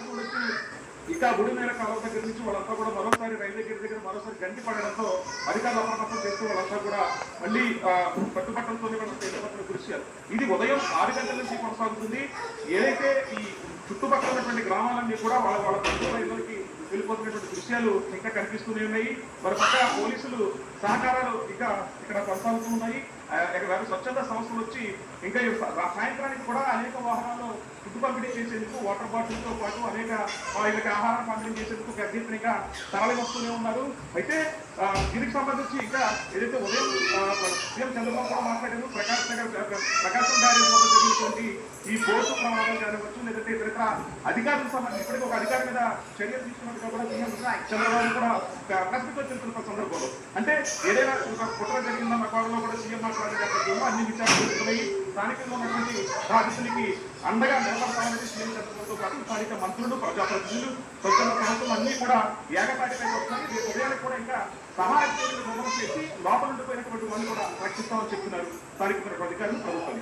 దాంట్లో వచ్చి ఇంకా గుడి మేర కాలువ దగ్గర నుంచి వాళ్ళంతా కూడా మరోసారి రైలు గేట్ దగ్గర మరోసారి గంటి పడడంతో అధికారులు అప్రమత్తం చేస్తూ వాళ్ళంతా కూడా మళ్ళీ ఆ, కట్టుబట్టలతో వాళ్ళ చేపట్టిన దృశ్యాలు ఇది ఉదయం ఆరు గంటల నుంచి కొనసాగుతుంది. ఏదైతే ఈ చుట్టుపక్కల ఉన్నటువంటి గ్రామాలన్నీ కూడా వాళ్ళ వాళ్ళ ప్రభుత్వ ఇళ్ళకి వెళ్ళిపోతున్నటువంటి దృశ్యాలు ఇంకా కనిపిస్తూనే ఉన్నాయి. మరొక పోలీసులు సహకారాలు ఇంకా ఇక్కడ కొనసాగుతూ ఉన్నాయి. ఇక్కడ స్వచ్ఛంద సంస్థలు వచ్చి ఇంకా సాయంత్రానికి కూడా అనేక వాహనాలు ఫుడ్ పంపిణీ చేసేందుకు వాటర్ బాటిల్తో పాటు అనేక వీళ్ళకి ఆహారం పంపిణీ చేసేందుకు గర్భిణిగా తరలి వస్తూనే ఉన్నారు. అయితే దీనికి సంబంధించి ఇంకా ఏదైతే ఉదయం సీఎం చంద్రబాబు కూడా మాట్లాడారు ప్రకాశ్ నగర్ ప్రకాశం బ్యారేజ్ వద్ద ఈ బోర్డు ప్రమాదం జరగవచ్చు లేదంటే ఇతర అధికారులకు సంబంధించి ఇప్పటికీ ఒక అధికారి మీద చర్యలు తీసుకున్నట్టుగా కూడా సీఎం చంద్రబాబు కూడా ప్రశ్నకు వచ్చిన సందర్భంలో. అంటే ఏదైనా ఒక కుట్ర జరిగిందన్న కోణంలో కూడా సీఎం మాట్లాడే అన్ని విచారణ జరుగుతున్నాయి. స్థానికంగా ఉన్నటువంటి బాధితులకి అండగా నిలబడతామని సీఎం చంద్రబాబుతో పాటు స్థానిక మంత్రులు ప్రజాప్రతినిధులు స్వచ్ఛంద ప్రభుత్వం అన్ని కూడా ఏకతాటిపై వస్తున్నాయి. రేపు ఉదయానికి కూడా ఇంకా సహాయ చర్యలు చేసి లోపల ఉండిపోయినటువంటి వాళ్ళు కూడా రక్షిస్తామని చెప్తున్నారు స్థానిక అధికారులు ప్రభుత్వం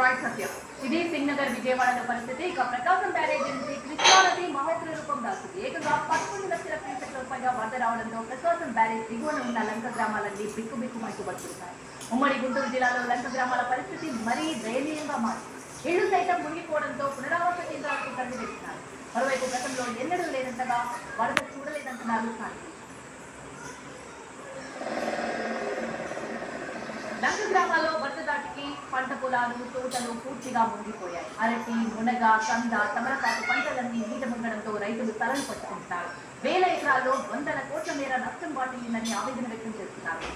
రాయ్ సత్య. ఇది సింగ్నగర్ విజయవాడలో పరిస్థితి. ఇక ప్రకాశం బ్యారేజ్ నుంచి కృష్ణానది మహోగ్ర రూపం దాస్తుంది ఏకంగా పదకొండు లక్షల క్యూసెక్ల పైగా వరద రావడంతో ప్రకాశం బ్యారేజ్ దిగువన ఉన్న లంక గ్రామాలన్నీ బిక్కు బిక్కుమంటూ పడుతున్నాయి ఉమ్మడి గుంటూరు జిల్లాలో లంక గ్రామాల పరిస్థితి మరీ దయనీయంగా మారింది. ఇళ్ళు సైతం మునిగిపోవడంతో పునరావాస కేంద్రాలకు తరలి వెళ్తున్నారు. మరోవైపు గతంలో ఎన్నడూ లేనంతగా వరద చూడలేదంటున్నారు స్థానికులు. లంక గ్రామాల్లో వరద దాటికి పంట పొలాలు తోటలు పూర్తిగా మునిగిపోయాయి. అరటి మునగ కంద తమలపాకు పంటలన్నీ నీట మునగడంతో రైతులు తలలు పట్టుకుంటున్నారు. వేల ఎకరాల్లో వందల కోట్ల మేర నష్టం వాటిల్లిందని ఆవేదన వ్యక్తం చేస్తున్నారు.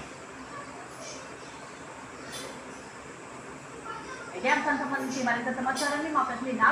ఇదే సంబంధించి మరింత సమాచారాన్ని మా ప్రతినిధి